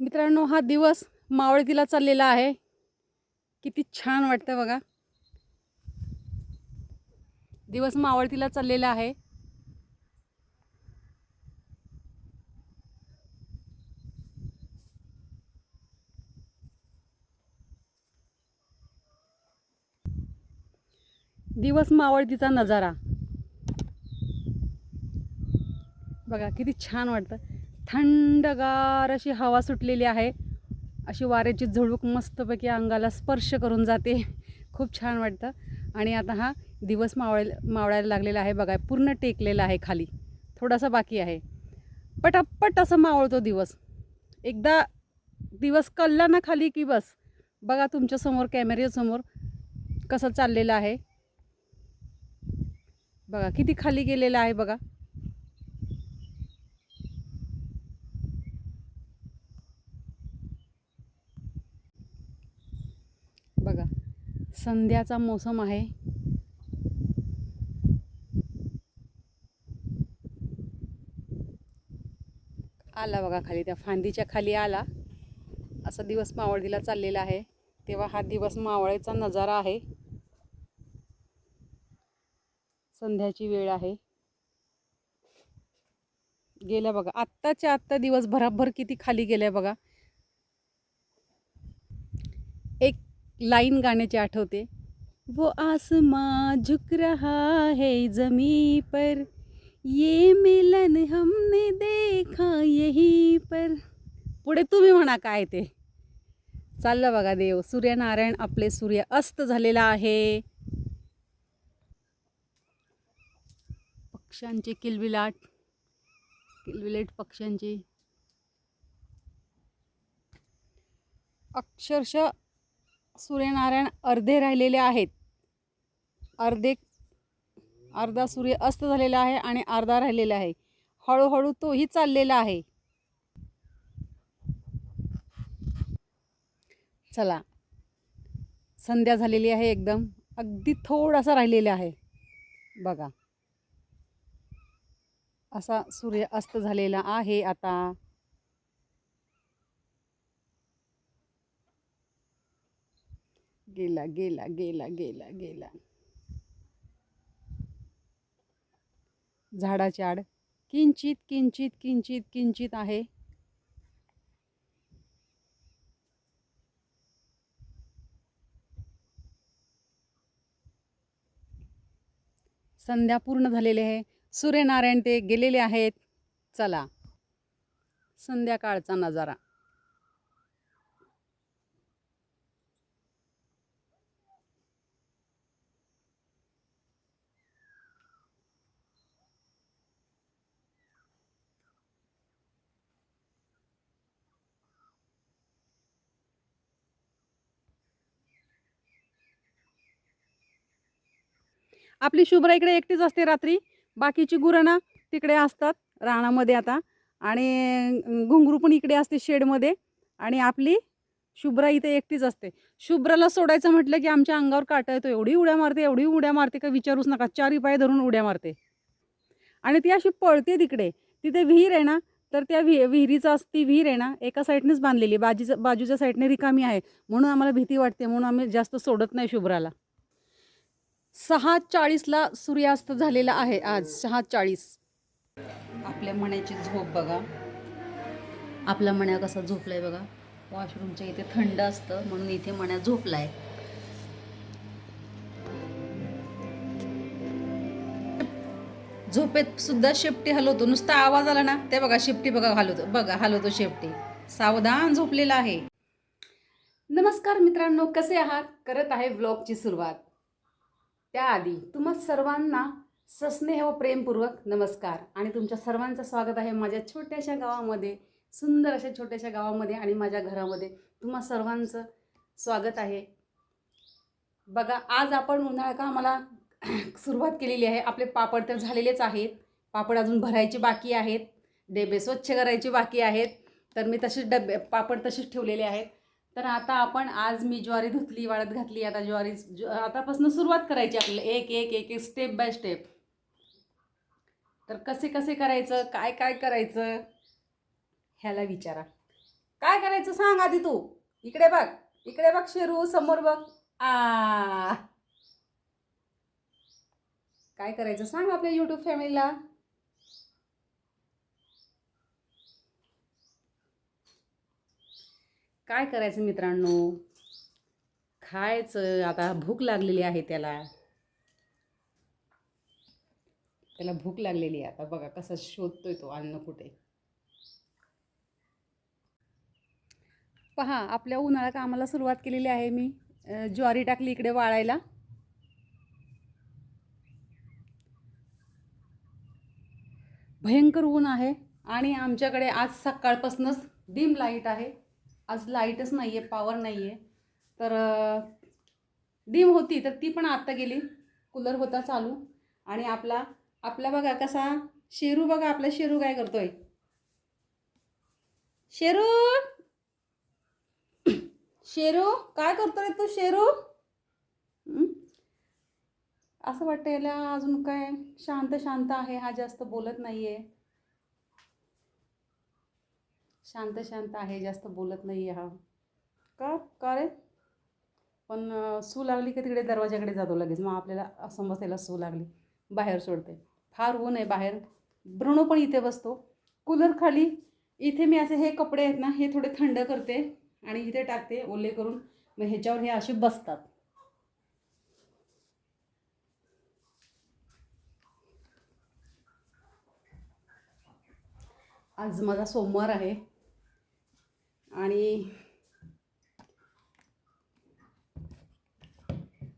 मित्रांनो हा दिवस मावळतीला चाललेला आहे. किती छान वाटतं बघा. दिवस मावळतीला चाललेला आहे. दिवस मावळतीचा नजारा. बघा किती छान वाटतं. थंडगार अशी हवा सुटलेली आहे. अशी वाऱ्याची झुळूक मस्तपैकी अंगाला स्पर्श करून जाते. खूप छान वाटतं. आणि आता हा दिवस मावळ मावळायला लागलेला आहे बघा. पूर्ण टेकलेला आहे खाली. थोडासा बाकी आहे. पटापट असं मावळतो दिवस. एकदा दिवस कल्ला ना खाली की बस. बघा तुमच्यासमोर कॅमेऱ्यासमोर कसं चाललेलं आहे. बघा किती खाली गेलेलं आहे बघा. संध्याचा मोसम आहे. आला बघा खाली त्या फांदीच्या खाली आला. असा दिवस मावळीला चाललेला आहे. तेव्हा हा दिवस मावळेचा नजारा आहे. संध्याची वेळ आहे. गेल्या बघा आत्ताच्या आत्ता दिवस भराभर किती खाली गेल्या बघा एक लाईन गाण्याची आठवते. वो आसमां झुक रहा है जमी पर. ये मिलन हमने देखा यही पर. पुढे तुम्ही म्हणा काय ते. चाललं बघा देव. सूर्यनारायण आपले सूर्य अस्त झालेला आहे. पक्ष्यांचे किलबिलाट. किलबिलेट पक्ष्यांची. अक्षरशः सूर्यनारायण अर्धे राहिलेले आहेत. अर्धे अर्धा सूर्य अस्त झालेला आहे आणि अर्धा राहिलेला आहे. हळूहळू तोही चाललेला आहे. चला. संध्या झालेली आहे एकदम. अगदी थोडासा राहिलेला आहे. बघा. असा सूर्य अस्त झालेला आहे आता. गेला गेला गेला गेला गेला. झाडाची आड. किंचित किंचित किंचित किंचित आहे. संध्या पूर्ण झालेली आहे. सूर्यनारायण ते गेलेले आहेत. चला. संध्याकाळचा नजारा. आपली शुभ्रा इकडे एकटीच असते रात्री. बाकीची गुरं ना तिकडे असतात रानामध्ये आता. आणि घुंगरू पण इकडे असते शेडमध्ये. आणि आपली शुभ्रा इथे एकटीच असते. शुभ्राला सोडायचं म्हटलं की आमच्या अंगावर काटा येतो. एवढी उड्या मारते एवढी उड्या मारते का विचारूच नका. चारी पाय धरून उड्या मारते. आणि ती अशी पळते तिकडे. तिथे विहीर आहे ना तर त्या विही विहिरीचं ती विहीर आहे ना एका साईडनेच बांधलेली बाजूच्या बाजूच्या साईडने रिकामी आहे. म्हणून आम्हाला भीती वाटते. म्हणून आम्ही जास्त सोडत नाही शुभ्राला. सहा चाळीसला सूर्यास्त झालेला आहे आज सहा चाळीस आपल्या मण्याची झोप बघा. आपला मण्या कसा झोपलाय बघा. वॉशरूमच्या इथे थंड असतं म्हणून इथे मण्या झोपलाय. झोपेत सुद्धा शेपटी हलवतो. नुसता आवाज आला ना ते बघा शेपटी बघा हलवतो बघा हलवतो शेपटी. सावधान झोपलेला आहे. नमस्कार मित्रांनो कसे आहात? करत आहे व्लॉगची सुरुवात. त्याआधी तुम्हा सर्वांना सस्नेह व प्रेमपूर्वक नमस्कार. आणि तुमच्या सर्वांचं स्वागत आहे माझ्या छोट्याशा गावामध्ये सुंदर अशा छोट्याशा गावामध्ये आणि माझ्या घरामध्ये. तुम्हा सर्वांचं स्वागत आहे. बघा आज आपण उन्हाळा का मला सुरुवात केलेली आहे. आपले पापड तर झालेलेच आहेत. पापड अजून भरायचे बाकी आहेत. डबे स्वच्छ करायचे बाकी आहेत. तर मी तसेच डबे पापड तसेच ठेवलेले आहेत. तर आता आपण आज मी ज्वारी धुतली वाळत घातली आता ज्वारी आतापासून सुरुवात करायची आपल्याला. एक एक एक एक स्टेप बाय स्टेप तर कसे कसे करायचं? काय काय करायचं? ह्याला विचारा. काय करायचं सांग आधी तू. इकडे बघ. इकडे बघ शेरू. समोर बघ. आ. काय करायचं सांग आपल्या युट्यूब फॅमिलीला काय करायचं मित्रांनो? खायचं आता भूक लागलेली आहे त्याला. त्याला भूक लागलेली आहे. आता बघा कसा शोधतोय तो अन्न कुठे. पहा आपल्या उन्हाळ्या कामाला सुरुवात केलेली आहे मी. ज्वारी टाकली इकडे वाळायला. भयंकर ऊन आहे आणि आमच्याकडे आज सकाळपासूनच डिम लाइट आहे. आज लाईटच नाही आहे पॉवर नाही आहे तर डिम होती तर ती पण आत्ता गेली. कूलर होता चालू. आणि आपला आपला बघा कसा शेरू बघा आपला शेरू काय करतोय. शेरू! शेरू काय करतोय तू शेरू? असं वाटतं याला अजून काय शांत शांत आहे हा जास्त बोलत नाहीये. शांत शांत आहे जास्त बोलत नाही हा. का? का रे? पण सू लागली की तिकडे दरवाजाकडे जातो लगेच. मग आपल्याला समज त्याला सू लागली. बाहेर सोडते. फार ऊन आहे बाहेर. ब्रुणो पण इथे बसतो. कूलर खाली. इथे मी असे हे कपडे आहेत ना हे थोडे थंड करते आणि इथे टाकते ओले करून. मग ह्याच्यावर हे असे बसतात. आज माझा सोमवार आहे. आणि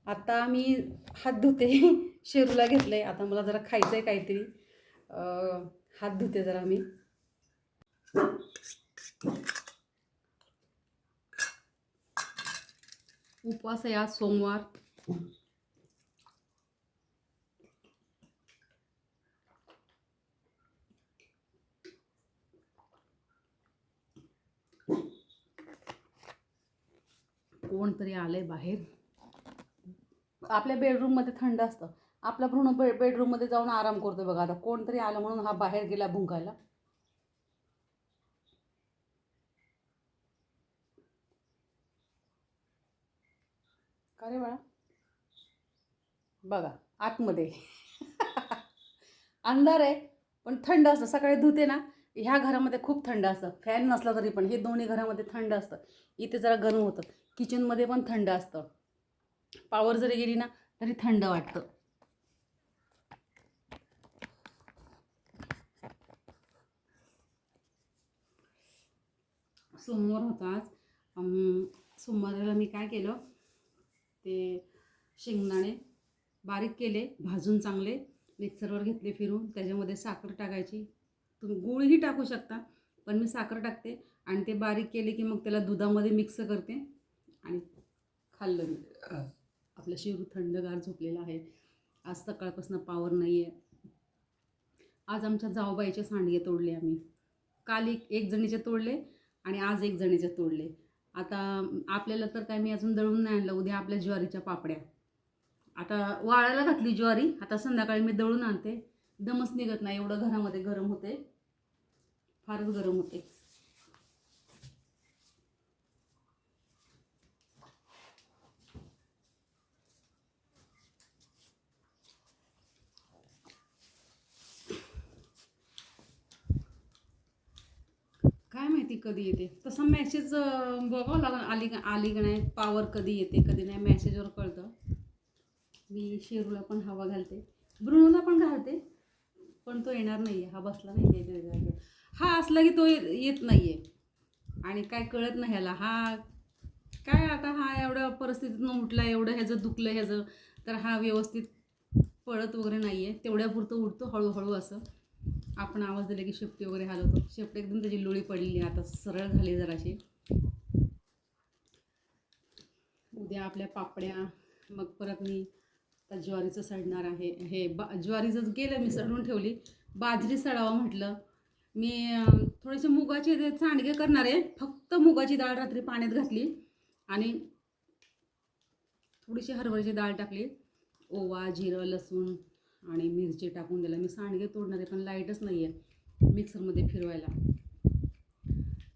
आता मी हात धुते शेरूला घेतलं आहे आता मला जरा खायचं आहे काहीतरी हात धुते जरा मी. उपवास आहे आज सोमवार. कोणतरी आलंय बाहेर. आपल्या बेडरूममध्ये थंड असतं. आपला भ्रूण बे बेडरूममध्ये जाऊन आराम करतो बघा आता. कोणतरी आलं म्हणून हा बाहेर गेला भुंकायला. का रे बाळा? बघा आतमध्ये. अंधार आहे पण थंड असतं. सकाळी धुते ना ह्या घरामध्ये खूप थंड असतं. फॅन नसला तरी पण हे दोन्ही घरामध्ये थंड असतं. इथे जरा गरम होतं. किचनमध्ये पण थंड असतं. पावर जरी गेली ना तरी थंड वाटतं. सोमवार होता आज. सोमवारला सोमवाराला मी काय केलं? ते शेंगदाणे बारीक केले भाजून चांगले मिक्सरवर घेतले फिरून त्याच्यामध्ये साखर टाकायची. तुम्ही गुळही टाकू शकता पण मी साखर टाकते आणि ते बारीक केले की मग त्याला दुधामध्ये मिक्स करते. आणि खाल्लं मी. आपलं शिरू थंडगार झोपलेलं आहे. आज सकाळपासून पावर नाही आहे आज आमच्या जाऊबाईचे सांडगे तोडले आम्ही. काल एक एक जणीचे तोडले आणि आज एक जणीचे तोडले. आता आपल्याला तर काय मी अजून दळून नाही आणलं. उद्या आपल्या ज्वारीच्या पापड्या. आता वाळायला घातली ज्वारी. आता संध्याकाळी मी दळून आणते. दमच निघत नाही. एवढं घरामध्ये गरम होते. फारच गरम होते काय माहिती कधी येते? तसा मॅसेज बघावं लागेल आली का आली का नाही? पावर कधी येते कधी नाही? मॅसेजवर कळतं. मी शेरूला पण हवा घालते. ब्रुणूला पण घालते. पण तो येणार नाही आहे हा बसला नाही आहे हा असला की तो ये- येत नाही आहे आणि काय कळत नाही ह्याला. हा काय आता हा एवढ्या परिस्थितीतून उठला एवढं ह्याचं दुखलं ह्याचं तर हा व्यवस्थित पळत वगैरे नाही आहे तेवढ्यापुरतं उठतो हळूहळू असं. आपण आवाज दिला की शेपटी वगैरे हलवतो शेपटी एकदम त्याची लोळी पडलेली आता सरळ झाली जराशी. उद्या आपल्या पापड्या. मग परत मी आता ज्वारीचं सडणार आहे. हे बा ज्वारीचं गेलं मी सडून ठेवली. बाजरी सडावं म्हटलं. मी थोडेसे मुगाचे ते सांडगे करणार आहे फक्त मुगाची डाळ रात्री पाण्यात घातली आणि थोडीशी हरभऱ्याची डाळ टाकली. ओवा जिरं लसूण आणि मिरची टाकून दिला. मी सांडगे तोडणार आहे पण लाईटच नाही आहे मिक्सरमध्ये फिरवायला.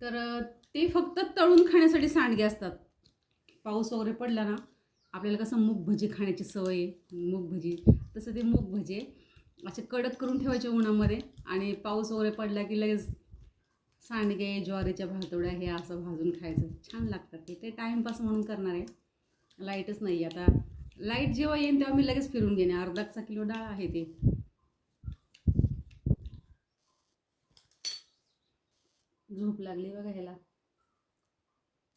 तर ते फक्त तळून खाण्यासाठी सांडगे असतात. पाऊस वगैरे पडला ना आपल्याला कसं मूग भजी खाण्याची सवय आहे मूग भजी तसं ते मूग भजे असे कडक करून ठेवायचे उन्हामध्ये आणि पाऊस वगैरे पडला की लगेच सांडगे ज्वारीच्या भातोड्या हे असं भाजून खायचं. छान लागतात ते. ते टाईमपास म्हणून करणार. आहे लाईटच नाही आता लाइट जेव्हा येईन तेव्हा मी लगेच फिरून घेणे अर्धाचा किलो डाळ आहे ते. झोप लागली बघा ह्याला.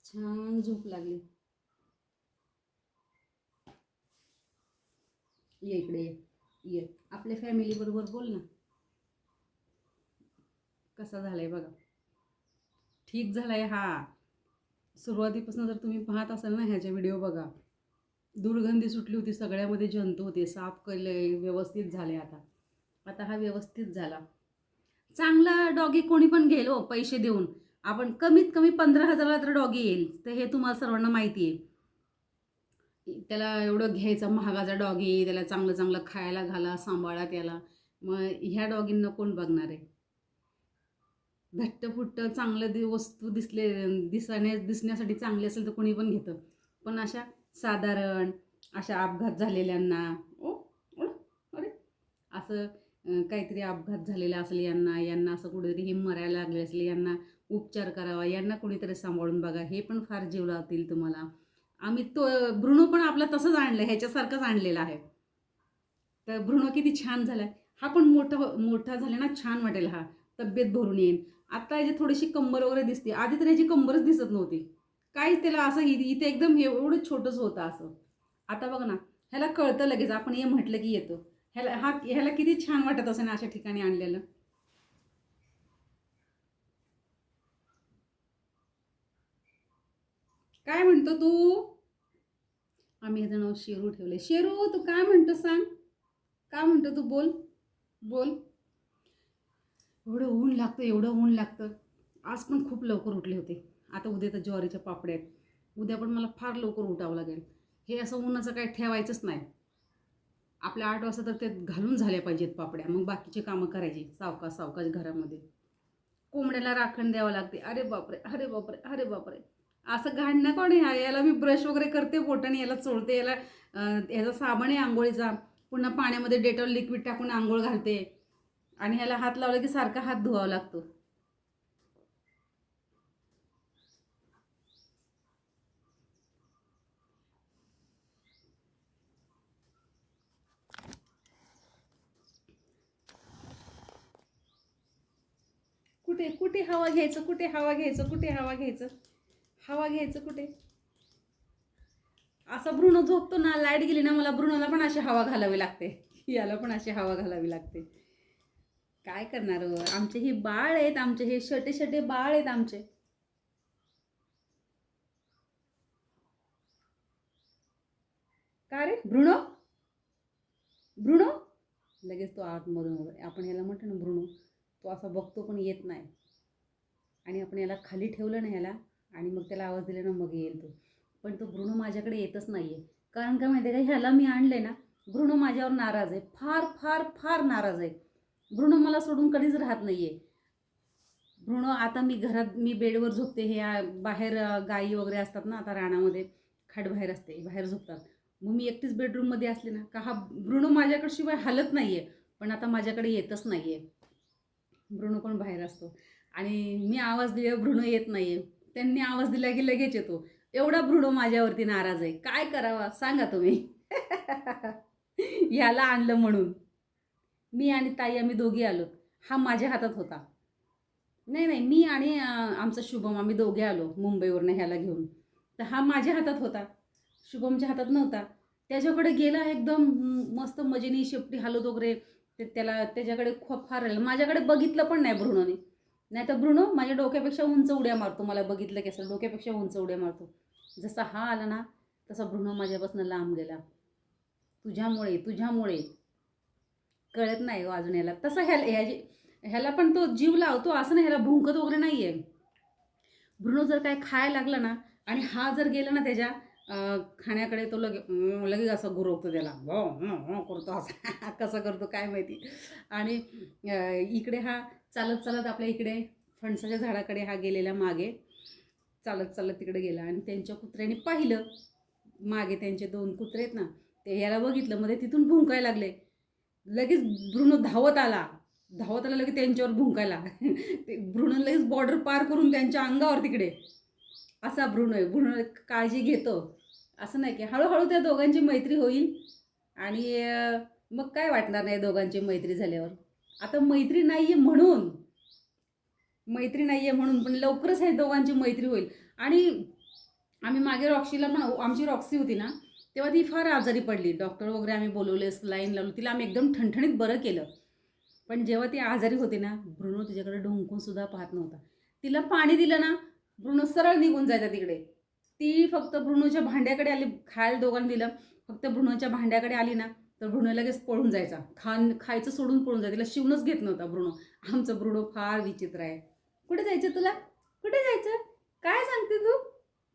छान झोप लागली. ये इकडे ये. ये. आपल्या फॅमिली बरोबर बोल ना. कसा झालाय बघा. ठीक झालाय हा. सुरुवातीपासून जर तुम्ही पाहत असाल ना ह्याचे व्हिडिओ बघा. दुर्गंधी सुटली होती सगळ्यामध्ये जंतू होते साफ केले व्यवस्थित झाले आता. आता हा व्यवस्थित झाला. चांगला डॉगी कोणी पण घेईल हो पैसे देऊन. आपण कमीत कमी पंधरा हजाराला तर डॉगी येईल. तर हे तुम्हाला सर्वांना माहिती आहे. त्याला एवढं घ्यायचं महागाचा डॉगी त्याला चांगलं चांगलं खायला घाला सांभाळा त्याला. मग ह्या डॉगींना कोण बघणार आहे? धट्टफुट्ट चांगलं दि वस्तू दिसले दिसण्या दिसण्यासाठी चांगली असेल तर कोणी पण घेतं. पण अशा साधारण अशा अपघात झालेल्यांना ओ अरे असं काहीतरी अपघात झालेला असेल यांना यांना असं कुठेतरी हे मरायला लागले असेल यांना उपचार करावा यांना कुणीतरी सांभाळून बघा हे पण फार जीव लावतील तुम्हाला. आम्ही तो भ्रूण पण आपला तसंच आणलं ह्याच्यासारखंच आणलेला आहे. तर भ्रूण किती छान झाला हा पण मोठा मोठा झाला ना छान वाटेल हा. तब्येत भरून येईल आता याची थोडीशी कंबर वगैरे दिसते. आधी तर याची कंबरच दिसत नव्हती. काहीच त्याला असं इथे एकदम हे एवढं छोटंच होतं असं. आता बघ ना ह्याला कळतं लगेच आपण हे म्हटलं की येतं. ह्याला हा ह्याला किती छान वाटत असेल ना अशा ठिकाणी आणलेलं. काय म्हणतो तू? आम्ही ह्याचं नाव शेरू ठेवलंय शेरू तू काय म्हणतो सांग? काय म्हणतो तू? बोल. बोल. एवढं ऊन लागतं एवढं ऊन लागतं. आज पण खूप लवकर उठले होते. आता उद्या तर ज्वारीच्या पापड्या आहेत. उद्या पण मला फार लवकर उठावं लागेल. हे असं उन्हाचं काही ठेवायचंच नाही. आपल्या आठ वाजता तर ते घालून झाल्या पाहिजेत पापड्या. मग बाकीचे कामं करायची. सावका सावकाश घरामध्ये. कोंबड्याला राखण द्यावं लागते. अरे बापरे अरे बापरे अरे बापरे. असं घाण कोण आहे याला मी ब्रश वगैरे करते बोटाने याला चोळते. याला याचा साबण आहे आंघोळीचा. पुन्हा पाण्यामध्ये डेटॉल लिक्विड टाकून आंघोळ घालते. आणि ह्याला हात लावला की सारखा हात धुवावा लागतो. कुठे? कुठे हवा घ्यायचं? कुठे हवा घ्यायचं? कुठे हवा घ्यायचं? हवा घ्यायचं कुठे? असा भ्रूण झोपतो ना लाइट गेली ना मला भ्रूणाला पण अशी हवा घालावी लागते. याला पण अशी हवा घालावी लागते. काय करणार हो? आमचे हे बाळ आहेत आमचे हे छोटे छोटे बाळ आहेत आमचे. का रे? भ्रूण? भ्रूण? लगेच तो आतमधून वगैरे. आपण याला म्हटलं ना भ्रूण. तो असा बघतो पण येत नाही. आणि आपण याला खाली ठेवलं ना ह्याला आणि मग त्याला आवाज दिला ना मग येईल तो. पण तो भ्रूण माझ्याकडे येतच नाही आहे कारण का माहिती आहे का ह्याला मी आणले ना भ्रूण माझ्यावर नाराज आहे. फार फार फार नाराज आहे. भ्रूण मला सोडून कधीच राहत नाही आहे भ्रूण आता मी घरात मी बेडवर झोपते. हे बाहेर गायी गाई वगैरे असतात ना आता रानामध्ये खाट बाहेर असते बाहेर झोपतात. मग मी एकटीच बेडरूममध्ये असले ना का हा भ्रूण माझ्याकडे शिवाय हलत नाही आहे पण आता माझ्याकडे येतच नाही आहे भ्रूण पण बाहेर असतो. आणि मी आवाज दिल्यावर भ्रूण येत नाही आहे त्यांनी आवाज दिला की लगेच येतो. एवढा भ्रूण माझ्यावरती नाराज आहे. काय करावा? सांगा तुम्ही. ह्याला आणलं म्हणून. मी आणि ताई आम्ही दोघी आलो. हा माझ्या हातात होता. नाही नाही मी आणि आमचं आमचा शुभम आम्ही दोघे आलो मुंबईवरनं ह्याला घेऊन. तर हा माझ्या हातात होता. शुभमच्या हातात नव्हता. त्याच्याकडे गेला एकदम मस्त मजेने शेपटी हालत वगैरे ते त्याला त्याच्याकडे खूप फार राहिलं माझ्याकडे बघितलं पण नाही भ्रूणने. नाही तर भ्रूण माझ्या डोक्यापेक्षा उंच उड्या मारतो. मला बघितलं की असं डोक्यापेक्षा उंच उड्या मारतो. जसा हा आला ना तसा भ्रूण माझ्यापासून लांब गेला. तुझ्यामुळे तुझ्यामुळे. कळत नाही हो अजून याला. तसं ह्याला ह्याची ह्याला पण तो जीव लावतो असं नाही. ह्याला भुंकत वगैरे नाही आहे भ्रूण जर काय खायला लागला ना आणि हा जर गेला ना त्याच्या खाण्याकडे तो लगे लगेच असं गुरवतो त्याला. हो, हो, हो करतो असा. कसं करतो काय माहिती. आणि इकडे हा चालत चालत आपल्या इकडे फणसाच्या झाडाकडे हा गेलेला मागे चालत चालत तिकडे गेला. आणि त्यांच्या कुत्र्याने पाहिलं. मागे त्यांचे दोन कुत्रे आहेत ना ते याला बघितलं. मध्ये तिथून भुंकायला लागले. लगेच भ्रूण धावत आला. धावत आला लगेच त्यांच्यावर भुंकायला ते भ्रूण लगेच बॉर्डर पार करून त्यांच्या अंगावर तिकडे. असा भ्रूण आहे भ्रूण काळजी घेतो. असं नाही की हळूहळू त्या दोघांची मैत्री होईल. आणि मग काय वाटणार नाही दोघांची मैत्री झाल्यावर? आता मैत्री नाही आहे म्हणून. मैत्री नाही आहे म्हणून पण लवकरच हे दोघांची मैत्री होईल. आणि आम्ही मागे रॉक्सीला पण आमची रॉक्सी होती ना तेव्हा ती फार आजारी पडली. डॉक्टर वगैरे आम्ही बोलवले लाईन लावली. तिला आम्ही एकदम ठणठणीत बरं केलं. पण जेव्हा ती आजारी होती ना भ्रूण तिच्याकडे ढोंकून सुद्धा पाहत नव्हता. तिला पाणी दिलं ना भ्रूण सरळ निघून जायचा तिकडे. ती फक्त ब्रुनोच्या भांड्याकडे आली खायला दोघांना दिलं. फक्त भ्रूणच्या भांड्याकडे आली ना तर भ्रूण लगेच पळून जायचा. खान खायचं सोडून पळून जायचं. तिला शिवणच घेत नव्हता भ्रूण. आमचं भ्रूण फार विचित्र आहे. कुठे जायचं तुला? कुठे जायचं? काय सांगते तू?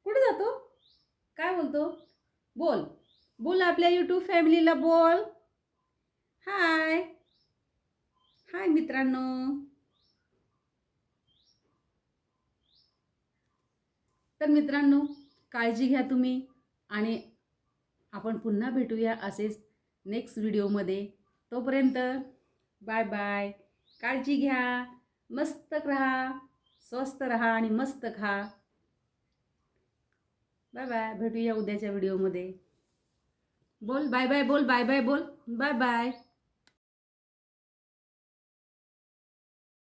कुठे जातो? काय बोलतो? बोल. बोल आपल्या यूट्यूब फॅमिलीला बोल. हाय हाय मित्रांनो. तर मित्रांनो काळजी घ्या तुम्ही आणि आपण पुन्हा भेटूया असेच नेक्स्ट व्हिडिओमध्ये तोपर्यंत बाय बाय काळजी घ्या मस्त राहा स्वस्त राहा आणि मस्त खा. बाय बाय भेटूया उद्याच्या व्हिडिओमध्ये बोल बाय बाय बोल बाय बाय बोल. Bye bye